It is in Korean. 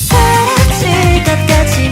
사라질 것까지